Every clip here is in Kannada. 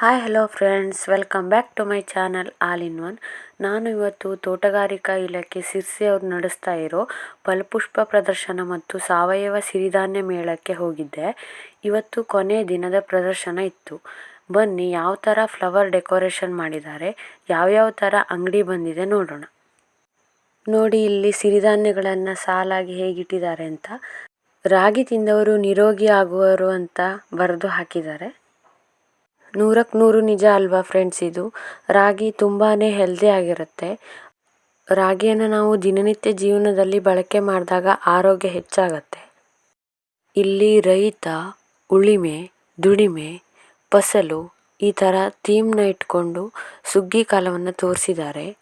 Hi hello friends welcome back to my channel all in one ನಾನು ಇವತ್ತು ತೋಟಗಾರಿಕಾ ಇಲಾಖೆ ಸಿರ್ಸಿ ಅವರು ನಡೆಸ್ತಾ ಇರೋ ಫಲಪುಷ್ಪ ಪ್ರದರ್ಶನ ಮತ್ತು ಸಾವಯವ ಸಿರಿಧಾನ್ಯ ಮೇಳಕ್ಕೆ ಹೋಗಿದ್ದೆ. ಇವತ್ತು ಕೊನೆ ದಿನದ ಪ್ರದರ್ಶನ ಇತ್ತು. ಬನ್ನಿ, ಯಾವ ಥರ ಫ್ಲವರ್ ಡೆಕೋರೇಷನ್ ಮಾಡಿದ್ದಾರೆ, ಯಾವ್ಯಾವ ಥರ ಅಂಗಡಿ ಬಂದಿದೆ ನೋಡೋಣ. ನೋಡಿ, ಇಲ್ಲಿ ಸಿರಿಧಾನ್ಯಗಳನ್ನು ಸಾಲಾಗಿ ಹೇಗಿಟ್ಟಿದ್ದಾರೆ ಅಂತ. ರಾಗಿ ತಿಂದವರು ನಿರೋಗಿ ಆಗುವರು ಅಂತ ಬರೆದು ಹಾಕಿದ್ದಾರೆ. ನೂರಕ್ಕೆ ನೂರು ನಿಜ ಅಲ್ವಾ ಫ್ರೆಂಡ್ಸ್ ಇದು? ರಾಗಿ ತುಂಬಾ ಹೆಲ್ದಿ ಆಗಿರುತ್ತೆ. ರಾಗಿಯನ್ನು ನಾವು ದಿನನಿತ್ಯ ಜೀವನದಲ್ಲಿ ಬಳಕೆ ಮಾಡಿದಾಗ ಆರೋಗ್ಯ ಹೆಚ್ಚಾಗತ್ತೆ. ಇಲ್ಲಿ ರೈತ, ಉಳಿಮೆ, ದುಡಿಮೆ, ಫಸಲು ಈ ಥರ ಥೀಮ್ನ ಇಟ್ಕೊಂಡು ಸುಗ್ಗಿ ಕಾಲವನ್ನು ತೋರಿಸಿದ್ದಾರೆ.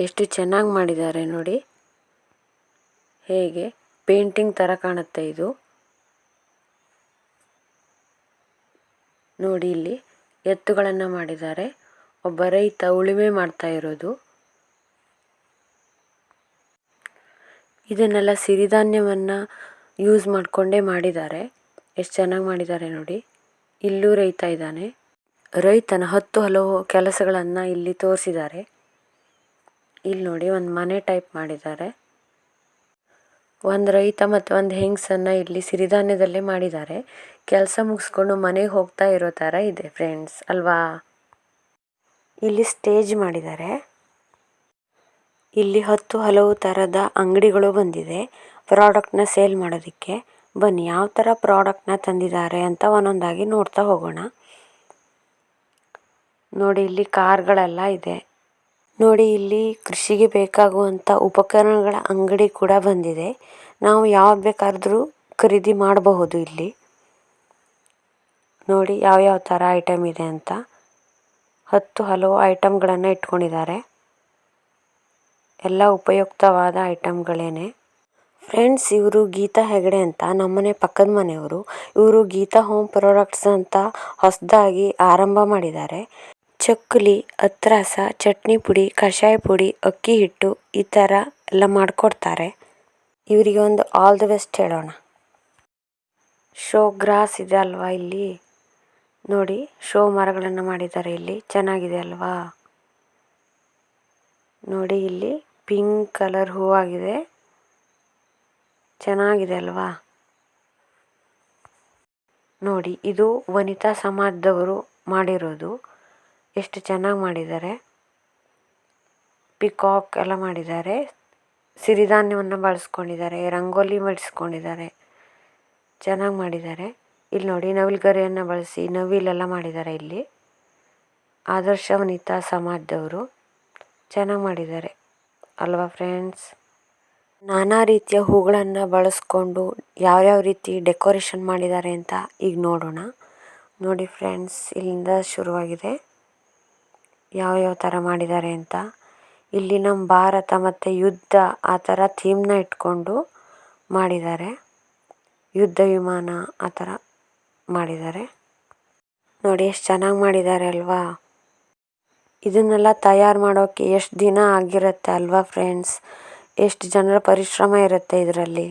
ಎಷ್ಟು ಚೆನ್ನಾಗಿ ಮಾಡಿದ್ದಾರೆ ನೋಡಿ. ಹೇಗೆ ಪೇಂಟಿಂಗ್ ಥರ ಕಾಣುತ್ತೆ ಇದು. ನೋಡಿ ಇಲ್ಲಿ ಎತ್ತುಗಳನ್ನು ಮಾಡಿದ್ದಾರೆ. ಒಬ್ಬ ರೈತ ಉಳುಮೆ ಮಾಡ್ತಾ ಇರೋದು. ಇದನ್ನೆಲ್ಲ ಸಿರಿಧಾನ್ಯವನ್ನ ಯೂಸ್ ಮಾಡಿಕೊಂಡೇ ಮಾಡಿದ್ದಾರೆ. ಎಷ್ಟು ಚೆನ್ನಾಗಿ ಮಾಡಿದ್ದಾರೆ ನೋಡಿ. ಇಲ್ಲೂ ರೈತ ಇದ್ದಾನೆ. ರೈತನ ಹತ್ತು ಹಲವು ಕೆಲಸಗಳನ್ನು ಇಲ್ಲಿ ತೋರಿಸಿದ್ದಾರೆ. ಇಲ್ಲಿ ನೋಡಿ ಒಂದು ಮನೆ ಟೈಪ್ ಮಾಡಿದ್ದಾರೆ. ಒಂದು ರೈತ ಮತ್ತು ಒಂದು ಹೆಂಗ್ಸನ್ನು ಇಲ್ಲಿ ಸಿರಿಧಾನ್ಯದಲ್ಲೇ ಮಾಡಿದ್ದಾರೆ. ಕೆಲಸ ಮುಗಿಸ್ಕೊಂಡು ಮನೆಗೆ ಹೋಗ್ತಾ ಇರೋ ಥರ ಇದೆ ಫ್ರೆಂಡ್ಸ್, ಅಲ್ವಾ? ಇಲ್ಲಿ ಸ್ಟೇಜ್ ಮಾಡಿದ್ದಾರೆ. ಇಲ್ಲಿ ಹತ್ತು ಹಲವು ಥರದ ಅಂಗಡಿಗಳು ಬಂದಿದೆ. ಪ್ರಾಡಕ್ಟ್ನ ಸೇಲ್ ಮಾಡೋದಕ್ಕೆ. ಬನ್ನಿ, ಯಾವ ಥರ ಪ್ರಾಡಕ್ಟ್ನ ತಂದಿದ್ದಾರೆ ಅಂತ ಒಂದೊಂದಾಗಿ ನೋಡ್ತಾ ಹೋಗೋಣ. ನೋಡಿ, ಇಲ್ಲಿ ಕಾರ್ಗಳೆಲ್ಲ ಇದೆ. ನೋಡಿ, ಇಲ್ಲಿ ಕೃಷಿಗೆ ಬೇಕಾಗುವಂತ ಉಪಕರಣಗಳ ಅಂಗಡಿ ಕೂಡ ಬಂದಿದೆ. ನಾವು ಯಾವ್ದು ಬೇಕಾದ್ರೂ ಖರೀದಿ ಮಾಡಬಹುದು ಇಲ್ಲಿ. ನೋಡಿ, ಯಾವ ಯಾವ ತರ ಐಟಮ್ ಇದೆ ಅಂತ. ಹತ್ತು ಹಲವು ಐಟಮ್ಗಳನ್ನು ಇಟ್ಕೊಂಡಿದ್ದಾರೆ. ಎಲ್ಲ ಉಪಯುಕ್ತವಾದ ಐಟಮ್ಗಳೇನೆ ಫ್ರೆಂಡ್ಸ್ ಇವರು ಗೀತಾ ಹೆಗಡೆ ಅಂತ, ನಮ್ಮನೆ ಪಕ್ಕದ ಮನೆಯವರು. ಇವರು ಗೀತಾ ಹೋಮ್ ಪ್ರಾಡಕ್ಟ್ಸ್ ಅಂತ ಹೊಸದಾಗಿ ಆರಂಭ ಮಾಡಿದ್ದಾರೆ. ಚಕ್ಕುಲಿ, ಅತ್ರಾಸ, ಚಟ್ನಿ ಪುಡಿ, ಕಷಾಯ ಪುಡಿ, ಅಕ್ಕಿ ಹಿಟ್ಟು ಈ ಥರ ಎಲ್ಲ ಮಾಡಿಕೊಡ್ತಾರೆ. ಇವರಿಗೆ ಒಂದು ಆಲ್ ದಿ ಬೆಸ್ಟ್ ಹೇಳೋಣ. ಶೋ ಗ್ರಾಸ್ ಇದೆ ಅಲ್ವಾ ಇಲ್ಲಿ? ನೋಡಿ, ಶೋ ಮರಗಳನ್ನು ಮಾಡಿದ್ದಾರೆ ಇಲ್ಲಿ. ಚೆನ್ನಾಗಿದೆ ಅಲ್ವಾ? ನೋಡಿ ಇಲ್ಲಿ ಪಿಂಕ್ ಕಲರ್ ಹೂವಾಗಿದೆ ಚೆನ್ನಾಗಿದೆ ಅಲ್ವಾ? ನೋಡಿ, ಇದು ವನಿತಾ ಸಮಾಜದವರು ಮಾಡಿರೋದು. ಎಷ್ಟು ಚೆನ್ನಾಗಿ ಮಾಡಿದ್ದಾರೆ. ಪಿಕಾಕ್ ಎಲ್ಲ ಮಾಡಿದ್ದಾರೆ. ಸಿರಿಧಾನ್ಯವನ್ನು ಬಳಸ್ಕೊಂಡಿದ್ದಾರೆ, ರಂಗೋಲಿ ಮಾಡಿಸ್ಕೊಂಡಿದ್ದಾರೆ ಚೆನ್ನಾಗಿ ಮಾಡಿದ್ದಾರೆ. ಇಲ್ಲಿ ನೋಡಿ, ನವಿಲುಗರಿಯನ್ನು ಬಳಸಿ ನವಿಲೆಲ್ಲ ಮಾಡಿದ್ದಾರೆ ಇಲ್ಲಿ. ಆದರ್ಶ ವನಿತಾ ಸಮಾಜದವರು. ಚೆನ್ನಾಗಿ ಮಾಡಿದ್ದಾರೆ. ಅಲ್ವಾ ಫ್ರೆಂಡ್ಸ್ ನಾನಾ ರೀತಿಯ ಹೂಗಳನ್ನು ಬಳಸ್ಕೊಂಡು ಯಾವ್ಯಾವ ರೀತಿ ಡೆಕೋರೇಷನ್ ಮಾಡಿದ್ದಾರೆ ಅಂತ ಈಗ ನೋಡೋಣ. ನೋಡಿ ಫ್ರೆಂಡ್ಸ್ ಇಲ್ಲಿಂದ ಶುರುವಾಗಿದೆ. ಯಾವ್ಯಾವ ಥರ ಮಾಡಿದ್ದಾರೆ ಅಂತ. ಇಲ್ಲಿ ನಮ್ಮ ಭಾರತ ಮತ್ತು ಯುದ್ಧ ಆ ಥರ ಥೀಮ್ನ ಇಟ್ಕೊಂಡು ಮಾಡಿದ್ದಾರೆ. ಯುದ್ಧ ವಿಮಾನ ಆ ಥರ ಮಾಡಿದ್ದಾರೆ. ನೋಡಿ ಎಷ್ಟು ಚೆನ್ನಾಗಿ ಮಾಡಿದ್ದಾರೆ ಅಲ್ವಾ. ಇದನ್ನೆಲ್ಲ ತಯಾರು ಮಾಡೋಕ್ಕೆ ಎಷ್ಟು ದಿನ ಆಗಿರುತ್ತೆ ಅಲ್ವಾ ಫ್ರೆಂಡ್ಸ್ ಎಷ್ಟು ಜನರ ಪರಿಶ್ರಮ ಇರುತ್ತೆ ಇದರಲ್ಲಿ.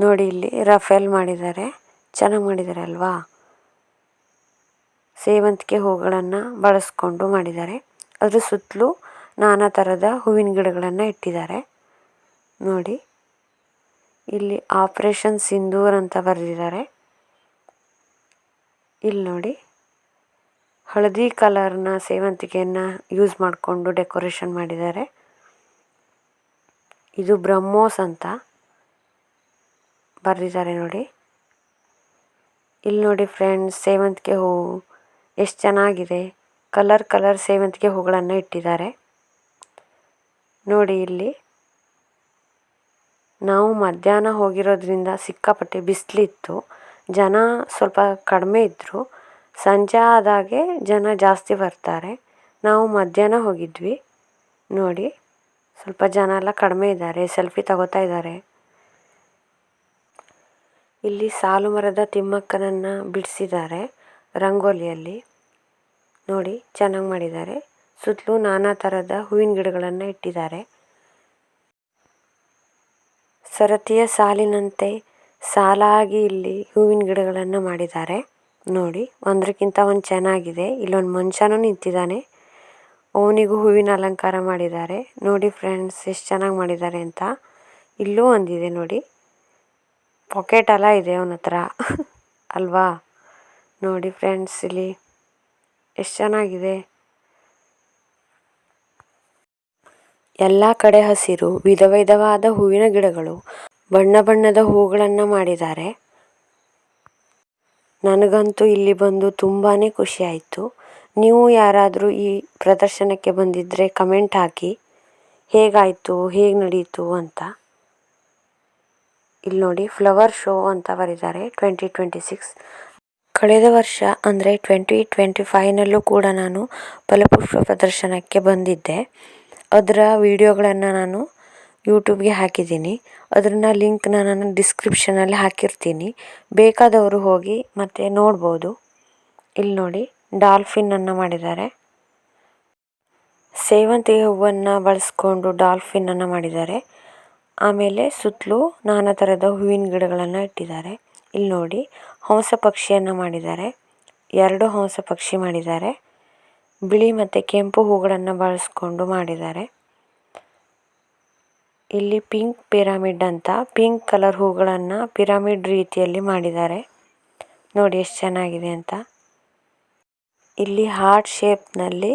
ನೋಡಿ ಇಲ್ಲಿ ರಫೇಲ್ ಮಾಡಿದ್ದಾರೆ. ಚೆನ್ನಾಗಿ ಮಾಡಿದ್ದಾರೆ ಅಲ್ವಾ. ಸೇವಂತಿಗೆ ಹೂಗಳನ್ನು ಬಳಸ್ಕೊಂಡು ಮಾಡಿದ್ದಾರೆ. ಅದರ ಸುತ್ತಲೂ ನಾನಾ ಥರದ ಹೂವಿನ ಗಿಡಗಳನ್ನು ಇಟ್ಟಿದ್ದಾರೆ. ನೋಡಿ, ಇಲ್ಲಿ ಆಪ್ರೇಷನ್ ಸಿಂಧೂರ್ ಅಂತ ಬರೆದಿದ್ದಾರೆ. ಇಲ್ಲಿ ನೋಡಿ, ಹಳದಿ ಕಲರ್ನ ಸೇವಂತಿಗೆಯನ್ನ ಯೂಸ್ ಮಾಡಿಕೊಂಡು ಡೆಕೋರೇಷನ್ ಮಾಡಿದ್ದಾರೆ. ಇದು ಬ್ರಹ್ಮೋಸ್ ಅಂತ ಬರೆದಿದ್ದಾರೆ ನೋಡಿ. ಇಲ್ಲಿ ನೋಡಿ ಫ್ರೆಂಡ್ಸ್, ಸೇವಂತಿಗೆ ಹೂವು ಎಷ್ಟು ಚೆನ್ನಾಗಿದೆ. ಕಲರ್ ಕಲರ್ ಸೇವಂತಿಗೆ ಹೂಗಳನ್ನು ಇಟ್ಟಿದ್ದಾರೆ. ನೋಡಿ ಇಲ್ಲಿ. ನಾವು ಮಧ್ಯಾಹ್ನ ಹೋಗಿರೋದ್ರಿಂದ ಸಿಕ್ಕಾಪಟ್ಟೆ ಬಿಸಿಲಿತ್ತು. ಜನ ಸ್ವಲ್ಪ ಕಡಿಮೆ ಇದ್ದರು ಸಂಜೆ ಆದಾಗೆ ಜನ ಜಾಸ್ತಿ ಬರ್ತಾರೆ. ನಾವು ಮಧ್ಯಾಹ್ನ ಹೋಗಿದ್ವಿ. ನೋಡಿ, ಸ್ವಲ್ಪ ಜನ ಎಲ್ಲ ಕಡಿಮೆ ಇದ್ದಾರೆ, ಸೆಲ್ಫಿ ತಗೋತಾ ಇದ್ದಾರೆ. ಇಲ್ಲಿ ಸಾಲು ಮರದ ತಿಮ್ಮಕ್ಕನನ್ನು ಬಿಡಿಸಿದ್ದಾರೆ. ರಂಗೋಲಿಯಲ್ಲಿ ನೋಡಿ ಚೆನ್ನಾಗಿ ಮಾಡಿದ್ದಾರೆ. ಸುತ್ತಲೂ ನಾನಾ ಥರದ ಹೂವಿನ ಗಿಡಗಳನ್ನು ಇಟ್ಟಿದ್ದಾರೆ. ಸರತಿಯ ಸಾಲಿನಂತೆ ಸಾಲಾಗಿ ಇಲ್ಲಿ ಹೂವಿನ ಗಿಡಗಳನ್ನು ಮಾಡಿದ್ದಾರೆ. ನೋಡಿ ಒಂದಕ್ಕಿಂತ ಒಂದು ಚೆನ್ನಾಗಿದೆ. ಇಲ್ಲೊಂದು ಮನುಷ್ಯನೂ ನಿಂತಿದ್ದಾನೆ. ಅವನಿಗೂ ಹೂವಿನ ಅಲಂಕಾರ ಮಾಡಿದ್ದಾರೆ. ನೋಡಿ ಫ್ರೆಂಡ್ಸ್, ಎಷ್ಟು ಚೆನ್ನಾಗಿ ಮಾಡಿದ್ದಾರೆ ಅಂತ. ಇಲ್ಲೂ ಒಂದಿದೆ ನೋಡಿ. ಪಾಕೆಟ್ ಎಲ್ಲ ಇದೆ ಅವನ ಹತ್ರ ಅಲ್ವಾ? ನೋಡಿ ಫ್ರೆಂಡ್ಸ್ ಇಲ್ಲಿ ಎಷ್ಟು ಚೆನ್ನಾಗಿದೆ. ಎಲ್ಲ ಕಡೆ ಹಸಿರು, ವಿಧ ವಿಧವಾದ ಹೂವಿನ ಗಿಡಗಳು, ಬಣ್ಣ ಬಣ್ಣದ ಹೂಗಳನ್ನು ಮಾಡಿದ್ದಾರೆ. ನನಗಂತೂ ಇಲ್ಲಿ ಬಂದು ತುಂಬಾ ಖುಷಿ ಆಯಿತು. ನೀವು ಯಾರಾದರೂ ಈ ಪ್ರದರ್ಶನಕ್ಕೆ ಬಂದಿದ್ದರೆ ಕಮೆಂಟ್ ಹಾಕಿ. ಹೇಗಾಯಿತು, ಹೇಗೆ ನಡೀತು ಅಂತ. ಇಲ್ಲಿ ನೋಡಿ ಫ್ಲವರ್ ಶೋ ಅಂತ ಬರೆದಿದ್ದಾರೆ ಟ್ವೆಂಟಿ ಟ್ವೆಂಟಿ ಸಿಕ್ಸ್ ಕಳೆದ ವರ್ಷ, ಅಂದರೆ ಟ್ವೆಂಟಿ ಟ್ವೆಂಟಿ ಫೈವ್ನಲ್ಲೂ ಕೂಡ ನಾನು ಫಲಪುಷ್ಪ ಪ್ರದರ್ಶನಕ್ಕೆ ಬಂದಿದ್ದೆ. ಅದರ ವಿಡಿಯೋಗಳನ್ನು ನಾನು ಯೂಟ್ಯೂಬ್ಗೆ ಹಾಕಿದ್ದೀನಿ. ಅದನ್ನ ಲಿಂಕ್ನ ನಾನು ಡಿಸ್ಕ್ರಿಪ್ಷನಲ್ಲಿ ಹಾಕಿರ್ತೀನಿ. ಬೇಕಾದವರು ಹೋಗಿ ಮತ್ತೆ ನೋಡ್ಬೋದು. ಇಲ್ಲಿ ನೋಡಿ ಡಾಲ್ಫಿನ್ನನ್ನು ಮಾಡಿದ್ದಾರೆ. ಸೇವಂತಿಗೆ ಹೂವನ್ನು ಬಳಸ್ಕೊಂಡು ಡಾಲ್ಫಿನ್ನನ್ನು ಮಾಡಿದ್ದಾರೆ. ಆಮೇಲೆ ಸುತ್ತಲೂ ನಾನಾ ಥರದ ಹೂವಿನ ಗಿಡಗಳನ್ನು ಇಟ್ಟಿದ್ದಾರೆ. ಇಲ್ಲಿ ನೋಡಿ, ಹಂಸ ಪಕ್ಷಿಯನ್ನು ಮಾಡಿದ್ದಾರೆ. ಎರಡು ಹಂಸ ಪಕ್ಷಿ ಮಾಡಿದ್ದಾರೆ. ಬಿಳಿ ಮತ್ತು ಕೆಂಪು ಹೂಗಳನ್ನು ಬಳಸ್ಕೊಂಡು ಮಾಡಿದ್ದಾರೆ. ಇಲ್ಲಿ ಪಿಂಕ್ ಪಿರಮಿಡ್ ಅಂತ ಪಿಂಕ್ ಕಲರ್ ಹೂಗಳನ್ನು ಪಿರಮಿಡ್ ರೀತಿಯಲ್ಲಿ ಮಾಡಿದ್ದಾರೆ. ನೋಡಿ ಎಷ್ಟು ಚೆನ್ನಾಗಿದೆ ಅಂತ. ಇಲ್ಲಿ ಹಾರ್ಟ್ ಶೇಪ್ನಲ್ಲಿ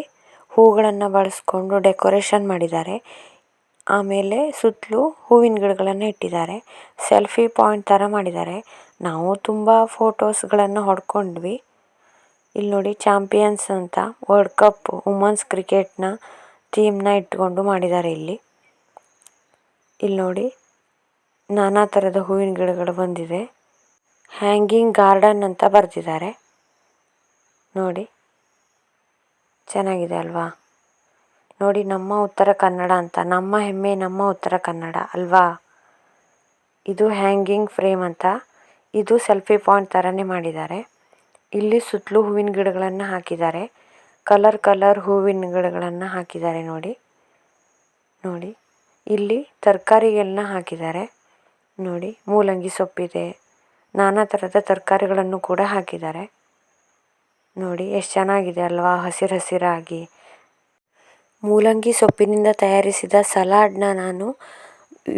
ಹೂಗಳನ್ನು ಬಳಸ್ಕೊಂಡು ಡೆಕೋರೇಷನ್ ಮಾಡಿದ್ದಾರೆ. ಆಮೇಲೆ ಸುತ್ತಲೂ ಹೂವಿನ ಗಿಡಗಳನ್ನು ಇಟ್ಟಿದ್ದಾರೆ. ಸೆಲ್ಫಿ ಪಾಯಿಂಟ್ ತರ ಮಾಡಿದ್ದಾರೆ. ನಾವು ತುಂಬ ಫೋಟೋಸ್ಗಳನ್ನು ಹೊಡ್ಕೊಂಡ್ವಿ. ಇಲ್ಲಿ ನೋಡಿ ಚಾಂಪಿಯನ್ಸ್ ಅಂತ ವರ್ಲ್ಡ್ ಕಪ್ ವುಮನ್ಸ್ ಕ್ರಿಕೆಟ್ನ ನ ಇಟ್ಕೊಂಡು ಮಾಡಿದ್ದಾರೆ ಇಲ್ಲಿ. ಇಲ್ಲಿ ನೋಡಿ ನಾನಾ ಥರದ ಹೂವಿನ ಗಿಡಗಳು ಬಂದಿದೆ. ಹ್ಯಾಂಗಿಂಗ್ ಗಾರ್ಡನ್ ಅಂತ ಬರೆದಿದ್ದಾರೆ. ನೋಡಿ ಚೆನ್ನಾಗಿದೆ ಅಲ್ವಾ? ನೋಡಿ, ನಮ್ಮ ಉತ್ತರ ಕನ್ನಡ ಅಂತ. ನಮ್ಮ ಹೆಮ್ಮೆ, ನಮ್ಮ ಉತ್ತರ ಕನ್ನಡ, ಅಲ್ವಾ? ಇದು ಹ್ಯಾಂಗಿಂಗ್ ಫ್ರೇಮ್ ಅಂತ. ಇದು ಸೆಲ್ಫಿ ಪಾಯಿಂಟ್ ಥರನೇ ಮಾಡಿದ್ದಾರೆ. ಇಲ್ಲಿ ಸುತ್ತಲೂ ಹೂವಿನ ಗಿಡಗಳನ್ನು ಹಾಕಿದ್ದಾರೆ. ಕಲರ್ ಕಲರ್ ಹೂವಿನ ಗಿಡಗಳನ್ನು ಹಾಕಿದ್ದಾರೆ ನೋಡಿ. ನೋಡಿ, ಇಲ್ಲಿ ತರಕಾರಿಗಳನ್ನ ಹಾಕಿದ್ದಾರೆ. ನೋಡಿ, ಮೂಲಂಗಿ ಸೊಪ್ಪಿದೆ. ನಾನಾ ಥರದ ತರಕಾರಿಗಳನ್ನು ಕೂಡ ಹಾಕಿದ್ದಾರೆ. ನೋಡಿ, ಎಷ್ಟು ಚೆನ್ನಾಗಿದೆ ಅಲ್ವಾ? ಹಸಿರು ಹಸಿರಾಗಿ. ಮೂಲಂಗಿ ಸೊಪ್ಪಿನಿಂದ ತಯಾರಿಸಿದ ಸಲಾಡ್ನ ನಾನು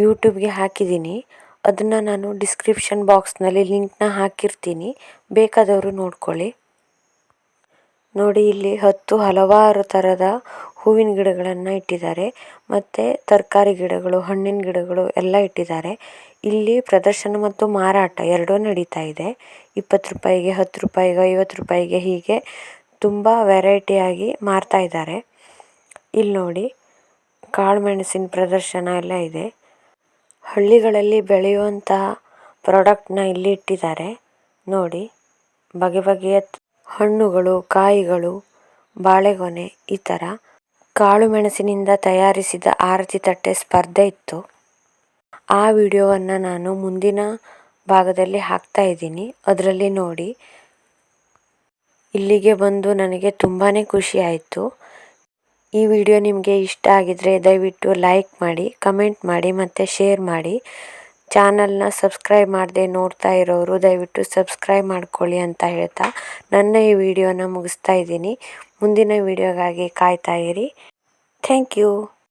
ಯೂಟ್ಯೂಬ್ಗೆ ಹಾಕಿದ್ದೀನಿ. ಅದನ್ನು ನಾನು ಡಿಸ್ಕ್ರಿಪ್ಷನ್ ಬಾಕ್ಸ್ನಲ್ಲಿ ಲಿಂಕ್ನ ಹಾಕಿರ್ತೀನಿ. ಬೇಕಾದವರು ನೋಡ್ಕೊಳ್ಳಿ. ನೋಡಿ, ಇಲ್ಲಿ ಹತ್ತು ಹಲವಾರು ಥರದ ಹೂವಿನ ಗಿಡಗಳನ್ನು ಇಟ್ಟಿದ್ದಾರೆ. ಮತ್ತು ತರಕಾರಿ ಗಿಡಗಳು, ಹಣ್ಣಿನ ಗಿಡಗಳು ಎಲ್ಲ ಇಟ್ಟಿದ್ದಾರೆ. ಇಲ್ಲಿ ಪ್ರದರ್ಶನ ಮತ್ತು ಮಾರಾಟ ಎರಡೂ ನಡೀತಾ ಇದೆ. ಇಪ್ಪತ್ತು ರೂಪಾಯಿಗೆ ಹತ್ತು ರೂಪಾಯಿಗೆ ಐವತ್ತು ರೂಪಾಯಿಗೆ ಹೀಗೆ ತುಂಬ ವೆರೈಟಿಯಾಗಿ ಮಾರ್ತಾ ಇದ್ದಾರೆ. ಇಲ್ಲಿ ನೋಡಿ ಕಾಳುಮೆಣಸಿನ ಪ್ರದರ್ಶನ ಎಲ್ಲ ಇದೆ. ಹಳ್ಳಿಗಳಲ್ಲಿ ಬೆಳೆಯುವಂತಹ ಪ್ರಾಡಕ್ಟ್ನ ಇಲ್ಲಿ ಇಟ್ಟಿದ್ದಾರೆ. ನೋಡಿ, ಬಗೆ ಬಗೆಯ ಹಣ್ಣುಗಳು, ಕಾಯಿಗಳು, ಬಾಳೆಗೊನೆ ಈ ಥರ ಕಾಳು ಮೆಣಸಿನಿಂದ ತಯಾರಿಸಿದ ಆರತಿ ತಟ್ಟೆ ಸ್ಪರ್ಧೆ ಇತ್ತು. ಆ ವಿಡಿಯೋವನ್ನು ನಾನು ಮುಂದಿನ ಭಾಗದಲ್ಲಿ ಹಾಕ್ತಾ ಇದ್ದೀನಿ. ಅದರಲ್ಲಿ ನೋಡಿ, ಇಲ್ಲಿಗೆ ಬಂದು ನನಗೆ ತುಂಬಾ ಖುಷಿ ಆಯಿತು. ಈ ವಿಡಿಯೋ ನಿಮಗೆ ಇಷ್ಟ ಆಗಿದ್ರೆ ದಯವಿಟ್ಟು ಲೈಕ್ ಮಾಡಿ, ಕಮೆಂಟ್ ಮಾಡಿ ಮತ್ತು ಶೇರ್ ಮಾಡಿ. ಚಾನಲ್ನ ಸಬ್ಸ್ಕ್ರೈಬ್ ಮಾಡದೆ ನೋಡ್ತಾ ಇರೋರು ದಯವಿಟ್ಟು ಸಬ್ಸ್ಕ್ರೈಬ್ ಮಾಡ್ಕೊಳ್ಳಿ ಅಂತ ಹೇಳ್ತಾ ನನ್ನ ಈ ವಿಡಿಯೋನ ಮುಗಿಸ್ತಾ ಇದ್ದೀನಿ. ಮುಂದಿನ ವಿಡಿಯೋಗಾಗಿ ಕಾಯ್ತಾ ಇರಿ. Thank you.